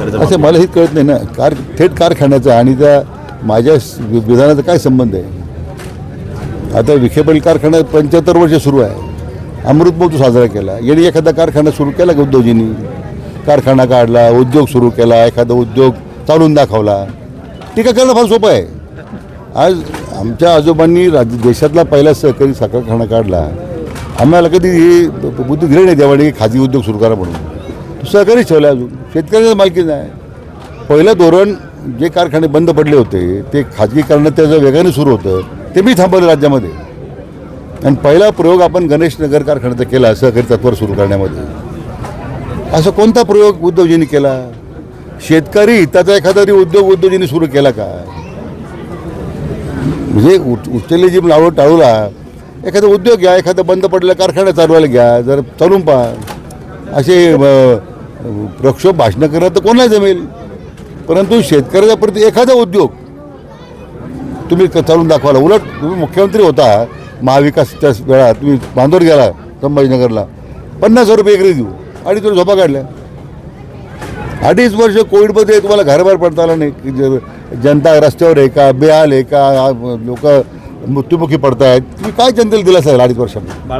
असं मला हे कळत नाही ना. कार थेट कारखान्याचा आणि त्या माझ्या विधानाचा काय संबंध आहे? आता विखे पाटील कारखाना पंच्याहत्तर वर्ष सुरू आहे. अमृत महोत्सव साजरा केला. यांनी एखादा कारखाना सुरू केला का उद्योजींनी कारखाना काढला उद्योग सुरू केला एखादा उद्योग चालून दाखवला. टीका करणं फार सोपं आहे. आज आमच्या आजोबांनी राज्य देशातला पहिला सहकारी साखर कारखाना काढला. आम्हाला कधी ही बुद्धी दिली नाही देवाने की खाजगी उद्योग सुरू करा म्हणून. सहकारी ठेवला अजून. शेतकऱ्याचं मालकी नाही. पहिलं धोरण जे कारखाने बंद पडले होते ते खाजगीकरण त्याचं वेगाने सुरू होतं ते मी थांबवलं राज्यामध्ये. आणि पहिला प्रयोग आपण गणेशनगर कारखान्याचा केला सहकारी तत्वर सुरू करण्यामध्ये. असा कोणता प्रयोग उद्योजकांनी केला? शेतकरी हिताचा एखादा तरी उद्योग उद्योजकांनी सुरू केला का? म्हणजे उच उचलले जी लावड टाळूला एखादा उद्योग घ्या एखादा बंद पडलेला कारखाना चालवायला घ्या जर चालून पहा. असे प्रक्षोभ भाषणं करणं तर कोणाला जमेल? परंतु शेतकऱ्याच्या प्रति एखादा उद्योग तुम्ही चालून दाखवाला उलट तुम्ही मुख्यमंत्री होता महाविकासच्या वेळा तुम्ही बांधवर गेला संभाजीनगरला पन्नास हजार रुपये एकरी देऊ अडीच वर्ष झोपा काढल्या. अडीच वर्ष कोविडमध्ये तुम्हाला घराबाहेर पडता आला नाही जनता रस्त्यावर आहे का बेहाल आहे का लोक मृत्युमुखी पडतायत तुम्ही काय जनतेला दिला असेल अडीच वर्षामध्ये